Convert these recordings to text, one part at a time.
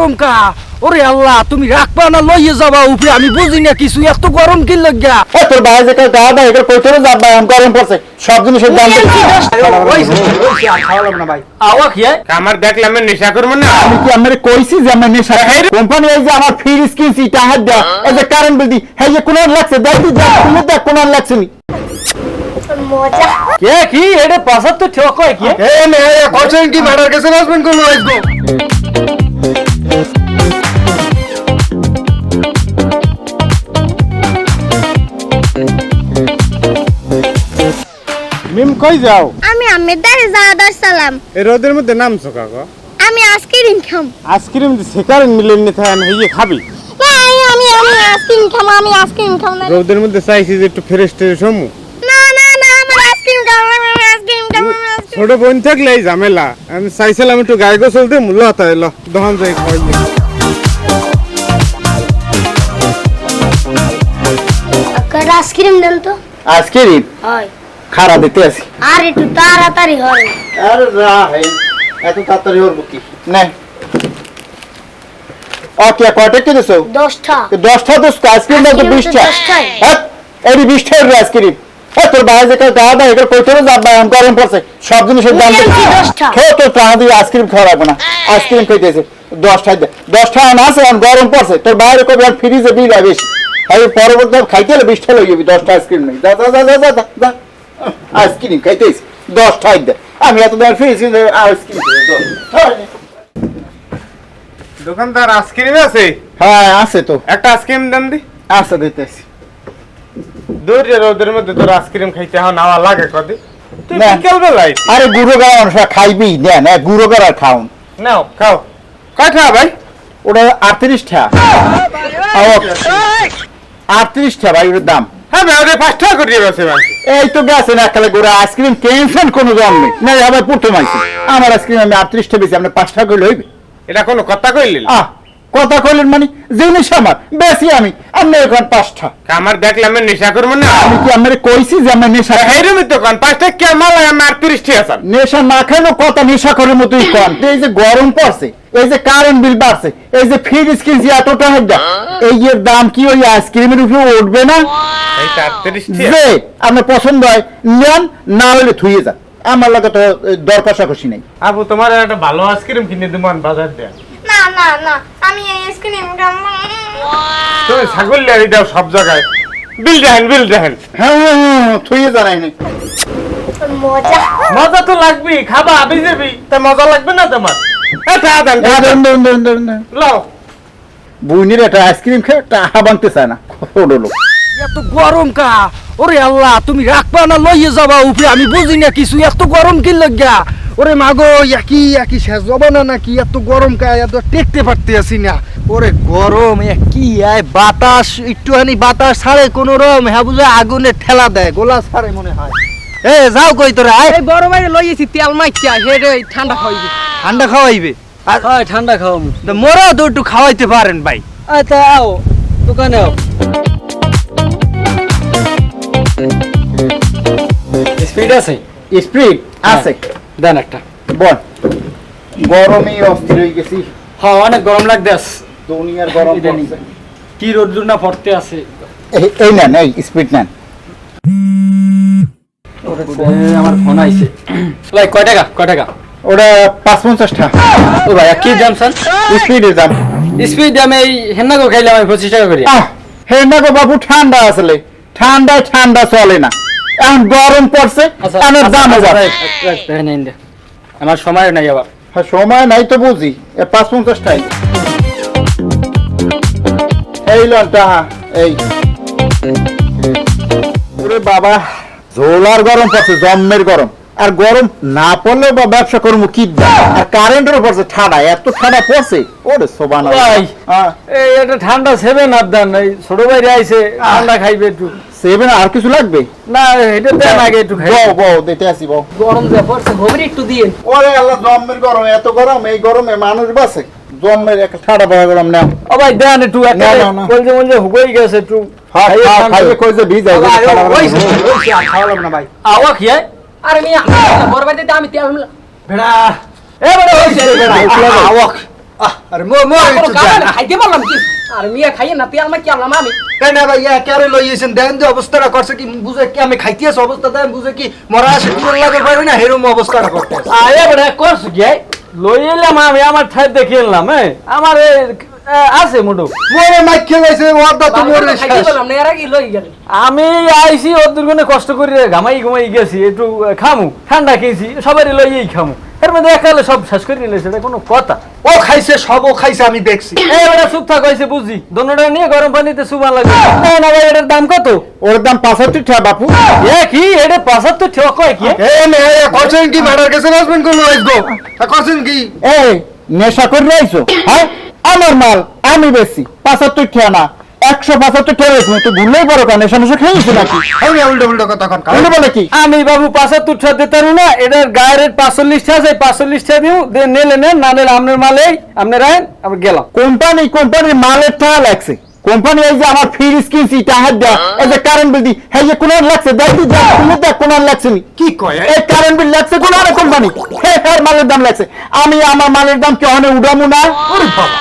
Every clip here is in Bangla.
গরম কা? ওরে আল্লাহ তুমি রাখবা না লইয়ে যাবা উপরে আমি বুঝি না কিছু এত গরম কি লাগিয়া এ তোর বাইরে যে গা দা ভাই গরম পড়ছে সব জিনিসের দাম। খাওয়ালাম না ভাই। আওয়া কি আমার দেখলাম নেশা করব না। আমি কি আমার কইছি যে আমার নেশা কোম্পানি এই যে আমার ফ্রিজ কিনছি টাকা দেয় এই যে কারেন্ট বিল দি হ্যাঁ যে কোন লাগছে দেখ দি দেখ তুমি দেখ কোন লাগছে নি। মজা। কে কি? এটা পাশার তো ঠিক কি এ? নে কোচেন কি হাজবেন্ড কোন আসব কই যাও? আমি আমের দ্বারে যাওয়ার সালাম। এই রোদের মধ্যে নামছো কাকা? আমি আইসক্রিম খাম। আইসক্রিম সেকার মিলেন নি থাকেন হইয়ে খাবি। এই, আমি আমি আইসক্রিম খাম আমি আইসক্রিম খাম না। রোদের মধ্যে চাইছি যে একটু ফ্রেশ ট্রেশ হমু। না না না আমার আইসক্রিম খাম আমি আইসক্রিম খাম ছোট বোন থাকলে এই ঝামেলা। আমি চাইছিলাম একটু গায়ে গোসল দিয়ে মূল্য হতায় ল দহন যাই খাওয়াই আইসক্রিম দেন তো? আইসক্রিম? হয়। খারা দিতে আছি। আর একটু তাড়াতাড়ি হয়। আরে রা ভাই এত তাড়াতাড়ি ওর বুকি নে। ওকে কয়টা কিনেছো দশটা। দশটা দশ আইসক্রিম দাও তো আইসক্রিম তো বিশটা দশটাই। হ্যাঁ এই বিশটা আইসক্রিম। এ তোর বাইরে যে গা দা এগুলো কই তোর যা ভাই গরম পড়ছে। সব জিনিসের দাম। খেয়ে তোর প্রাণ দিয়ে আইসক্রিম খাওয়া লাগবে না। আইসক্রিম খাইতেছে। দশটায় দে। দশটা আন আছে এখন গরম পড়ছে। তোর বাইরে কবি আর ফ্রিজে বিল বেশি? এই পরবর্তী খাইতে হলে বিশটা লই যাবি দশটা আইসক্রিম নেই দাদা যা যা যা যা, যা যা। আইসক্রিম খাইতেছি দশটায় দে। আমি এত দেওয়ার ফ্রিজ আইসক্রিম দোকানদার আইসক্রিম আছে? হ্যাঁ আছে তো। একটা আইসক্রিম দেন দি। আছে দিতেছি। দূর রোদের মধ্যে তোর আইসক্রিম খাইতে এখন নাওয়া লাগে কদি। তুই না। বিকেল বেলায় আরে গুঁড়ো গাড়া মানুষরা খাইবি নেন হ্যাঁ গুঁড়ো গাড়া খাওন। নাও খাও। কয়টা ভাই? ওটা আটত্রিশটা আটত্রিশটা ভাই ওটার দাম। হ্যাঁ ভাই ওটা পাঁচ টাকা করে ভাই এই তো গেছে না গোড়া আইসক্রিম টেনশন কোনো দাম নেই। না আবার প্রথম আইসি আমার আইসক্রিম আমি আটত্রিশটা বেশি আপনি পাঁচটা করে লইবে এটা কোনো কথা কইলেন? আহ কথা কইলেন মানে জিনিস আমার বেশি আমি আপনি এখন পাঁচটা। আমার দেখলাম নেশা করব না। আমি কি আমার কইছি যে আমার নেশা এই রুমের দোকান পাঁচটা কে মাল আমার ঠিক আছে? নেশা না খেলেও কথা নেশা করার মতোই কন? এই যে গরম পড়ছে এই যে কারেন্ট বিল বাড়ছে এই যে ফ্রিজ কিনছি এতটা হেডা এই এর দাম কি ওই আইসক্রিমের উপরে উঠবে না? যে আপনার পছন্দ হয় নেন না হলে থুয়ে যান। আমার লাগে তো এ, দর কষাকষি নেই। আবু তোমার একটা ভালো আইসক্রিম কিনে দেবো আমি বাজার দেয়া। না না না। আমি আইসক্রিম তুমি ছাগল দাও সব জায়গায়। বিল দেখেন বিল দেখেন। হ্যাঁ হ্যাঁ, হ্যাঁ জানাই নেই। মজা। মজা তো লাগবি খাবা আবি যাবি তা মজা লাগবে না তোমার? একটা আইসক্রিম খেয়ে টাকা বানতে চায় না। ছোট লোক। এত গরম কা? ওরে আল্লাহ তুমি রাখবা না লইয়ে যাবা উপরে আমি বুঝি না কিছু। এত গরম কি লাগিয়া ওরে মাগো একই একই শেষ যাব না নাকি? এত গরম কায় এত টেকতে পারতে আসি না। ওরে গরম কি আয় বাতাস একটুখানি বাতাস ছাড়ে কোনো রকম হ্যাঁ বুঝে আগুনে ঠেলা দেয় গোলা ছাড়ে মনে হয়। এ যাও কই তোরা আয়। এই বড় ভাই লইয়েছি তেল মাইকিয়া হেডে ঠান্ডা খাওয়াইবি। ঠান্ডা খাওয়াইবে? আর হয় ঠান্ডা খাওয়াবো তা মোরাও তো একটু খাওয়াইতে পারেন ভাই। তা আও দোকানে আও। স্পিড আছে? স্প্রিট আছে। দেন একটা। বল। গরমে অস্থির হয়ে গেছি। হ্যাঁ অনেক গরম দুনিয়ার গরম। কি রোদ্দুর না পড়তে আছে? এই- নেন এই স্পিড নেন। আমার ফোন আইছে। ভাই কয় টাকা? কয় টাকা? ওটা পাঁচ পঞ্চাশটা ও ভাই কি দাম স্যার? স্পিডের দাম। স্পিড দামে এই হেন্না গো খাইলাম আমি পঁচিশ টাকা করি। আহ হে না গো বাবু ঠান্ডা আসলে ঠান্ডায় ঠান্ডা চলে না। এখন গরম পড়ছে আচ্ছা, দাম আচ্ছা, হবে রাখ, রাখ, রাখ, নেন দে। আমার সময় নাই আবার। হ্যাঁ, সময় নাই তো বুঝি। এ পাঁচ পঞ্চাশটাই এই লন টাহা এই। বাবা ঝোলার গরম পড়ছে জম্মের গরম। আর গরম না পড়লেও বা ব্যবসা করব কি? আর কারেন্টেরও পড়ছে ঠান্ডা এত ঠান্ডা পড়ছে। ওরে সোবান ভাই। এই একটা ঠান্ডা সেভেন আপ দেন এই ছোট ভাই আইছে ঠান্ডা খাইবে একটু। সেভেন আর কিছু লাগবে? না এটা দেন আগে একটু খাই। বউ বউ দিতে আসি বউ। গরম যা পড়ছে ঘুমরি একটু দিয়ে। ওরে আল্লাহ জম্মের গরম এত গরম এই গরমে মানুষ বাসে জম্মের একটা ঠান্ডা পড়া গরম নাও ও ভাই দেন একটু একটা না, না, না। বলছে বলছে হুকই গেছে একটু। খাইয়ে ঠান্ডা খাইয়ে কই যে ভিজাই আবার ঠান্ডা গরম। ওই ওই খাওয়ালাম না ভাই। আওয়া হয়? আরে বড় ভাই দিতে আমি তেল ভেড়া এ বড় হইছে রে বেড়া আওয়াক আরে মো মো। খাইতে পারলাম কি? আর মিয়া খাইয়ে না তেল মাই আমি? তাই না ভাই একারে লইয়েছেন দেন যে অবস্থাটা করছে কি বুঝে কি আমি খাইতেছি অবস্থা দেন বুঝে কি মরা আসে কুড়াল লাগে পারি না হেরম অবস্থাটা করতে আরে বড় করছ কি? লই এলাম আমি আমার ঠাই দেখে হ্যাঁ আমার আছে মুটু। মরে মাইক খেলাইছে ওয়াদা তো মরে খাইতে শেষ। না এর আগে লই গেল। আমি আইছি ওর দুর্গুণে কষ্ট করে ঘামাই ঘুমাই গেছি একটু খামু ঠান্ডা খেয়েছি সবারই লইয়েই খামু। এর মধ্যে একালে সব শেষ করে নিলে সেটা কোনো কথা। ও খাইছে সব ও খাইছে আমি দেখছি। থাক হয়েছে বুঝি দোনোটা নিয়ে গরম পানিতে সুবান লাগবে। না না ভাই এটার দাম কত? ওর দাম পাঁচাত্তর টাকা বাপু। এ কি? এটা পাঁচাত্তর ঠেয়া কয় কি? এ নে করছেন কি? মার্ডার কেসে হাজবেন্ড কোন করছেন কি? এই নেশা করে রয়েছো? হ্যাঁ? আমার মাল আমি বেশি পাঁচাত্তর টাকা না। একশো পাঁচাত্তর তুই ভুললেই বড় কেন নেশা নেশা খেয়েছো নাকি? আমি উল্টো উল্টো কথা কন। বলে বলে কি? আমি বাবু পাঁচাত্তর ঠেয়া দিতে না। এটার গায়ের রেট পাঁচচল্লিশ ঠেয়া। আছে পাঁচচল্লিশ ঠেয়া দিও। দিয়ে নেলে নেন না নিলে আপনার মালে আপনার আইন আমি গেলাম। কোম্পানি কোম্পানির মালের টাকা লাগছে। কোম্পানি এই যে আমার ফ্রিজ কিনছি টাকা দেয়া এই যে কারেন্ট বিল দি হ্যাঁ যে কোন লাগছে? দেখ তুই দেখ তুই কোন লাগছে কি কয়? এই কারেন্ট বিল লাগছে কোন কোম্পানি? হ্যাঁ মালের দাম লাগছে। আমি আমার মালের দাম কি অনে উড়ামু না? ওরে বাবা।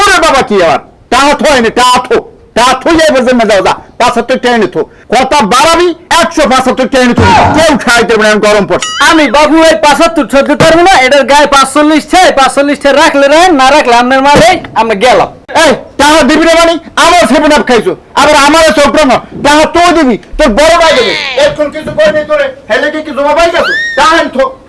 ওরে বাবা কি আবার? টাকা থো এনে টাকা থো টাকা থো যাইবে যে মেজাও যা পাঁচাত্তর থো কথা বাড়াবি একশো পাঁচাত্তর থো কেউ দেবে না গরম পড়ছে। আমি বাবু এই পাঁচাত্তর না এটার গায়ে পাঁচচল্লিশ ঠেয়া পাঁচচল্লিশ ঠেয়া রাখলে রাখেন না রাখলে আপনার মালে আমি গেলাম। এই টাকা দিবি রে মানে আমার সেভেন আপ খাইছো। আবার আমার চোখ টাকা তো দিবি তোর বড় ভাই দেবে। এখন কিছু করে তোরে হেলে কি গেছো টাকা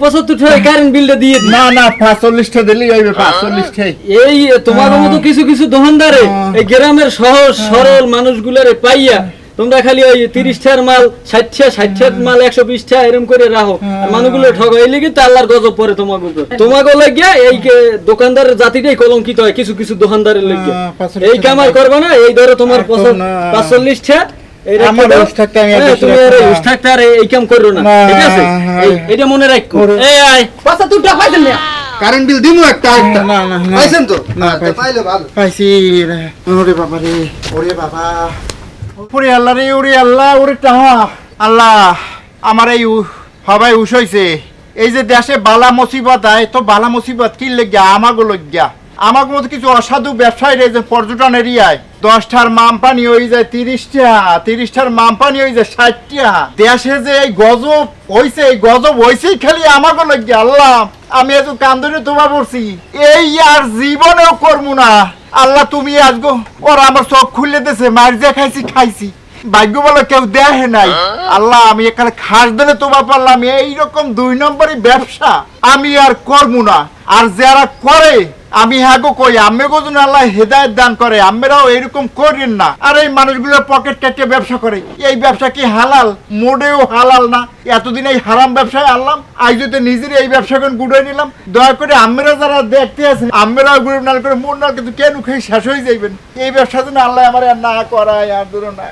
পঁচাত্তর ঠেয়া কারেন্ট বিলটা দিয়ে না না দিলেই হইবে এই তোমার মতো কিছু কিছু দোকানদারে এই গ্রামের সহজ সরল মানুষগুলারে পাইয়া তোমরা খালি ওই তিরিশ মাল ষাট টা মাল একশো বিশ টা এরকম করে রাখো। আর মানুষগুলো ঠগো এই লেগে তো আল্লাহর গজব পরে তোমাকে তোমাকে লাগিয়া এই দোকানদারের জাতিটাই কলঙ্কিত হয় কিছু কিছু দোকানদারের লেগে। হ্যাঁ, এই কামার করবে না এই ধরো তোমার এখন পঁচা- না। পাঁচচল্লিশ টা এই রেখে আমার দাও। হুঁশ থাকতে আমি আর বেশি তুমি আর রাখব এই না। হুঁশ থাকতে আর এই- এই কাম করো না না, ঠিক আছে। এই- এটা রাখো। এই আয়। পয়সা তুই টাকা পাইছেন না? কারেন্ট বিল দিমু একটা একটা। না, না, না। পাইছেন তো? না, পাইলে ভালো। পাইছি ওরে বাবা রে ওরে বাবা। ওরে আল্লাহ রে ওরে আল্লাহ ওরে টাহা আল্লাহ আমার এই সবাই উস হইছে এই যে দেশে বালা মুসিবত আয় তো বালা মুসিবত কি লেগিয়া? আমাগো লজ্ঞা আমাকে মতো কিছু অসাধু ব্যবসায়ী রে যে পর্যটন এরিয়ায় দশটার মামপানি হয়ে যায় তিরিশটা, তিরিশটার মামপানি হয়ে যায় ষাটটা। দেশে যে এই গজব হইছে, এই গজব হইছেই খালি আমাকে লজ্ঞা আল্লাহ। আমি এত কান্দরে তোমা পড়ছি। এই আর জীবনেও করব না। আল্লাহ, তুমি আজগো, ওরা আমার চোখ খুলে দিছে মার যে খাইছি খাইছি। ভাগ্য বলে কেউ দেখে নাই। আল্লাহ, আমি এখানে খাস দিলে তোমা পারলাম এইরকম দুই নম্বরই ব্যবসা। আমি আর করব না। আর যারা করে আমি হাগো কই আমি গোজন আল্লাহ হেদায়ত দান করে আমরাও এরকম করেন না। আর এই মানুষগুলো পকেট কেটে ব্যবসা করে। এই ব্যবসা কি হালাল? মোটেও হালাল না। এতদিন এই হারাম ব্যবসায় আনলাম, আজ যদি নিজের এই ব্যবসা করে গুড়াই নিলাম, দয়া করে আমরা যারা দেখতে আছেন আমরাও গুড়ে নাল করে মোর নাল কিন্তু কেন খেয়ে শেষ হয়ে যাইবেন? এই ব্যবসা যেন আল্লাহ আমার আর না করায়, আর দূর না।